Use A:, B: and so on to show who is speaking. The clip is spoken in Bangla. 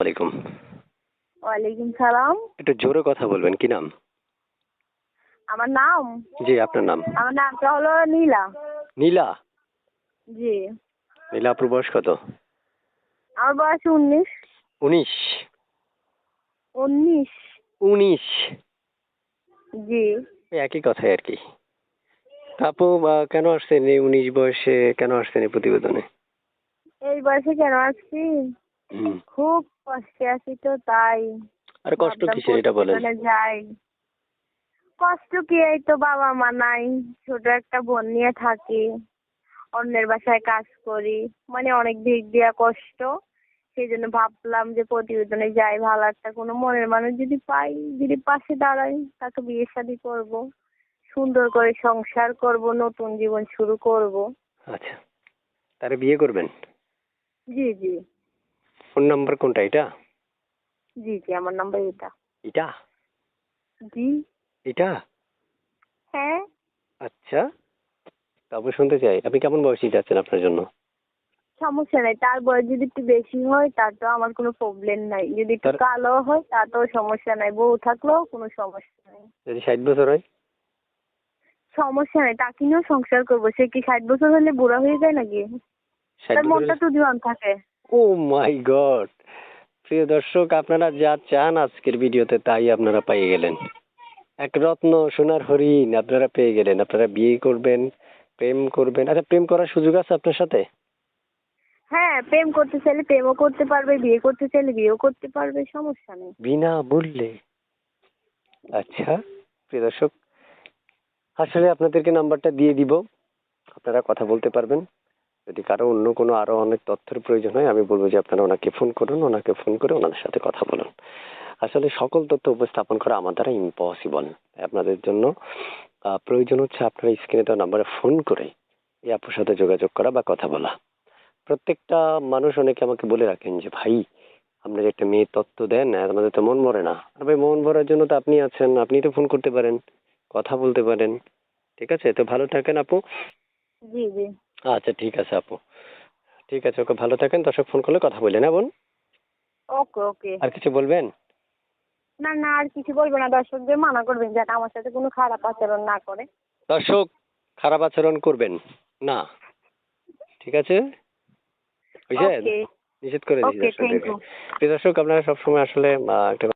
A: ওয়ালাইকুম সালাম।
B: একটু জোরে কথা বলবেন কি নাম?
A: আমার নাম?
B: জি আপনার নাম?
A: আমার নামটা হলো নীলা।
B: নীলা?
A: জি।
B: নীলা বয়স কত?
A: আমার বয়স উনিশ।
B: উনিশ?
A: উনিশ।
B: উনিশ?
A: জি।
B: একই কথাই আর কি। আপু কেন আসছেন এই উনিশ বয়সে? কেন আসছেন এই প্রতিবেদনে?
A: এই বয়সে কেন আসছি? খুব কষ্টে আছি তো তাই।
B: আর কষ্ট কিসের এটা বলেন?
A: যাই। কষ্ট কি এই তো বাবা মা নাই। ছোট একটা বোন নিয়ে থাকি। অন্যের বাসায় কাজ করি। মানে অনেক দিক দিয়া কষ্ট। সেই জন্য ভাবলাম যে প্রতিবেদনে যাই। ভালো একটা কোনো মনের মানুষ যদি পাই যদি পাশে দাঁড়াই তাকে বিয়ে শাদী করব। সুন্দর করে সংসার করব নতুন জীবন শুরু করব।
B: আচ্ছা। তারে বিয়ে করবেন?
A: জি জি।
B: ফোন নাম্বার কোনটা এটা?
A: জি জি আমার নাম্বার এটা।
B: এটা?
A: জি।
B: এটা?
A: হ্যাঁ।
B: আচ্ছা তারপর শুনতে চাই আপনি কেমন বয়সী যাচ্ছেন আপনার জন্য?
A: সমস্যা নাই তার বয়স যদি একটু বেশি হয় তাতেও আমার কোনো প্রবলেম নাই। যদি একটু
B: তার-
A: কালো হয় তাতেও সমস্যা নাই। বউ থাকলেও কোনো সমস্যা নাই।
B: যদি ষাট বছর হয়?
A: সমস্যা নাই তাকে নিয়েও সংসার করব। সে কি ষাট বছর হলে বুড়া হয়ে যায় নাকি? তার মনটা তো জোয়ান থাকে।
B: ও মাই গড প্রিয় দর্শক আপনারা যা চান আজকের ভিডিওতে তাই আপনারা পেয়ে গেলেন। এক রত্ন সোনার হরিণ আপনারা পেয়ে গেলেন। আপনারা বিয়ে করবেন প্রেম করবেন। আচ্ছা প্রেম করার সুযোগ আছে আপনার সাথে?
A: হ্যাঁ প্রেম করতে চাইলে প্রেমও করতে পারবে বিয়ে করতে চাইলে বিয়েও করতে পারবে সমস্যা নেই।
B: বিনা মূল্যে। আচ্ছা প্রিয় দর্শক আসলে আপনাদেরকে নাম্বারটা দিয়ে দিব। আপনারা কথা বলতে পারবেন। যদি কারও অন্য কোনো আরও অনেক তথ্যের প্রয়োজন হয়, আমি বলব যে আপনারা ওনাকে ফোন করুন, ওনাকে ফোন করে ওনাদের সাথে কথা বলুন। আসলে সকল তথ্য উপস্থাপন করা আমার দ্বারা ইম্পসিবল আপনাদের জন্য প্রয়োজন হচ্ছে আপনারা স্ক্রিনে দেওয়া নাম্বারে ফোন করে এই আপুর সাথে যোগাযোগ করা বা কথা বলা। প্রত্যেকটা মানুষ অনেকে আমাকে বলে রাখেন যে, ভাই, আপনার একটা মেয়ে তত্ত্ব দেন আমাদের তো মন ভরে না। আর ভাই, মন ভরার জন্য তো আপনি আছেন, আপনি তো ফোন করতে পারেন, কথা বলতে পারেন। ঠিক আছে? তো ভালো থাকেন আপু।
A: জি জি।
B: আচ্ছা ঠিক আছে আপু। ঠিক আছে ওকে ভালো থাকেন দর্শক ফোন করলে কথা বললেন হ্যাঁ বোন
A: ওকে ওকে।
B: আর কিছু বলবেন?
A: না না আর কিছু বলব না দর্শকদের মানা করবেন যাতে আমার সাথে কোনো খারাপ আচরণ না করে।
B: দর্শক খারাপ আচরণ করবেন না। ঠিক আছে? বুঝলেন নিষেধ করে দর্শকদেরকে। দর্শক আপনারা সবসময় আসলে একটা